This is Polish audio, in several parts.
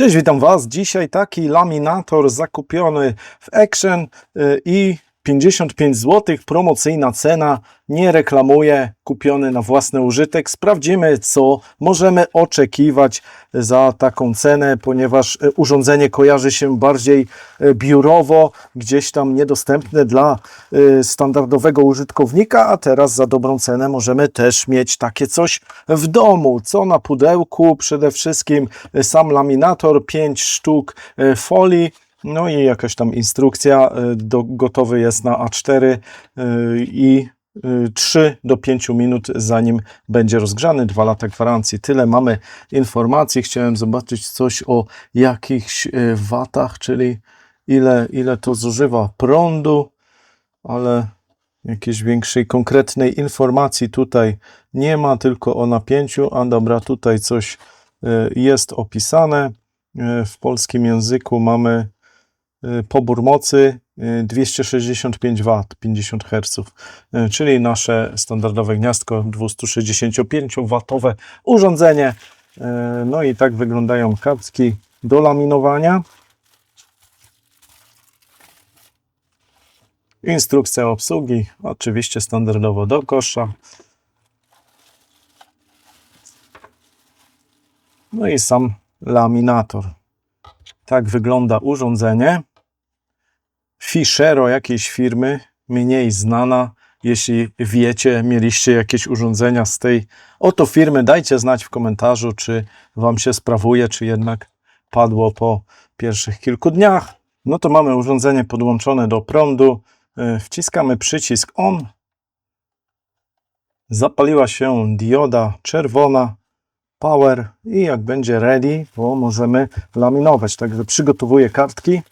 Cześć, witam Was. Dzisiaj taki laminator zakupiony w Action y, i 55 zł, promocyjna cena, nie reklamuję, kupiony na własny użytek. Sprawdzimy, co możemy oczekiwać za taką cenę, ponieważ y, urządzenie kojarzy się bardziej y, biurowo, gdzieś tam niedostępne dla y, standardowego użytkownika, a teraz za dobrą cenę możemy też mieć takie coś w domu. Co na pudełku? Przede wszystkim sam laminator, 5 sztuk folii. No i jakaś tam instrukcja, y, do, gotowy jest na A4 y, i y, 3 do 5 minut zanim będzie rozgrzany, 2 lata gwarancji. Tyle mamy informacji. Chciałem zobaczyć coś o jakichś y, watach, czyli ile, ile to zużywa prądu, ale jakiejś większej konkretnej informacji tutaj nie ma, tylko o napięciu. A dobra, tutaj coś y, jest opisane. Y, W polskim języku mamy y, pobór mocy y, 265 W, 50 Hz, y, czyli nasze standardowe gniazdko 265W urządzenie. Y, No i tak wyglądają kartki do laminowania. Instrukcja obsługi, oczywiście standardowo do kosza. No i sam laminator. Tak wygląda urządzenie. Fiszero jakiejś firmy, mniej znana. Jeśli wiecie, mieliście jakieś urządzenia z tej oto firmy, dajcie znać w komentarzu, czy Wam się sprawuje, czy jednak padło po pierwszych kilku dniach. No to mamy urządzenie podłączone do prądu. E, Wciskamy przycisk ON. Zapaliła się dioda czerwona, power i jak będzie ready, to możemy laminować. Także przygotowuję kartki.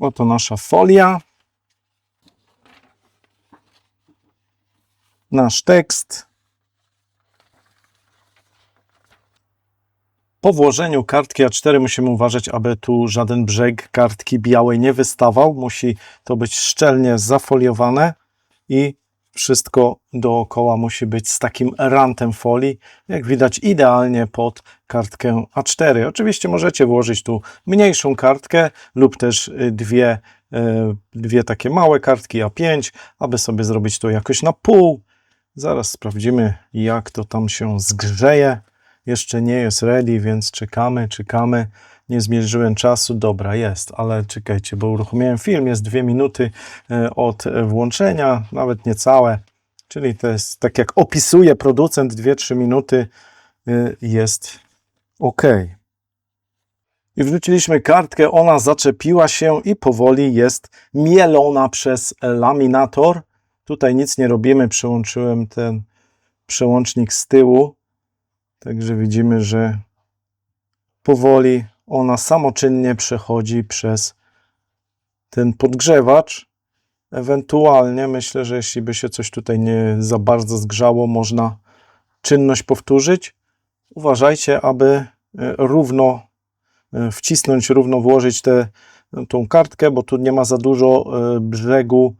Oto nasza folia. Nasz tekst. Po włożeniu kartki A4 musimy uważać, aby tu żaden brzeg kartki białej nie wystawał. Musi to być szczelnie zafoliowane i wszystko dookoła musi być z takim rantem folii, jak widać idealnie pod kartkę A4. Oczywiście możecie włożyć tu mniejszą kartkę lub też y, dwie, y, dwie takie małe kartki A5, aby sobie zrobić to jakoś na pół. Zaraz sprawdzimy, jak to tam się zgrzeje. Jeszcze nie jest ready, więc czekamy, czekamy. Nie zmierzyłem czasu. Dobra, jest, ale czekajcie, bo uruchomiłem film. Jest dwie minuty e, od e, włączenia, nawet niecałe. Czyli to jest tak jak opisuje producent, 2-3 minuty e, jest ok. I wrzuciliśmy kartkę, ona zaczepiła się i powoli jest mielona przez laminator. Tutaj nic nie robimy, przełączyłem ten przełącznik z tyłu. Także widzimy, że powoli ona samoczynnie przechodzi przez ten podgrzewacz. Ewentualnie myślę, że jeśli by się coś tutaj nie za bardzo zgrzało, można czynność powtórzyć. Uważajcie, aby e, równo e, wcisnąć, równo włożyć tę tą kartkę, bo tu nie ma za dużo e, brzegu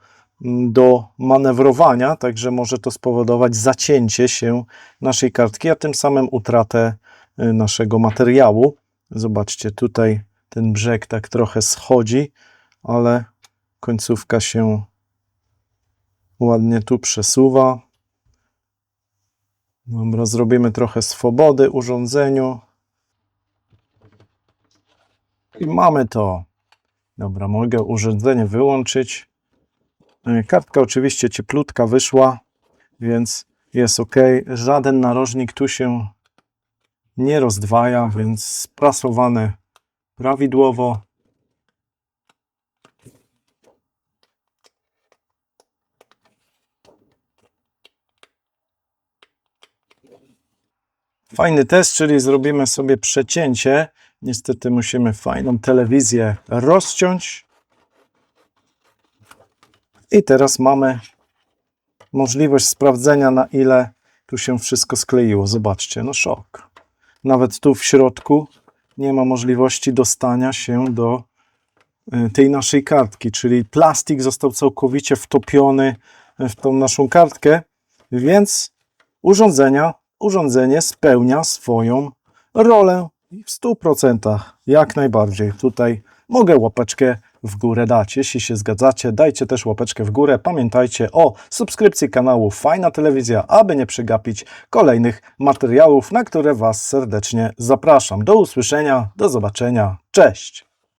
do manewrowania, także może to spowodować zacięcie się naszej kartki, a tym samym utratę naszego materiału. Zobaczcie, tutaj ten brzeg tak trochę schodzi, ale końcówka się ładnie tu przesuwa. Dobra, zrobimy trochę swobody urządzeniu. I mamy to. Dobra, mogę urządzenie wyłączyć. Y, Kartka oczywiście cieplutka wyszła, więc jest ok. Żaden narożnik tu się nie rozdwaja, więc sprasowane prawidłowo. Fajny test, czyli zrobimy sobie przecięcie. Niestety musimy fajną telewizję rozciąć. I teraz mamy możliwość sprawdzenia, na ile tu się wszystko skleiło. Zobaczcie, no szok. Nawet tu w środku nie ma możliwości dostania się do y, tej naszej kartki, czyli plastik został całkowicie wtopiony w tą naszą kartkę, więc urządzenia, urządzenie spełnia swoją rolę w 100%. Jak najbardziej. Tutaj mogę łapeczkę w górę dać. Jeśli się zgadzacie, dajcie też łapeczkę w górę. Pamiętajcie o subskrypcji kanału Fajna Telewizja, aby nie przegapić kolejnych materiałów, na które Was serdecznie zapraszam. Do usłyszenia, do zobaczenia. Cześć!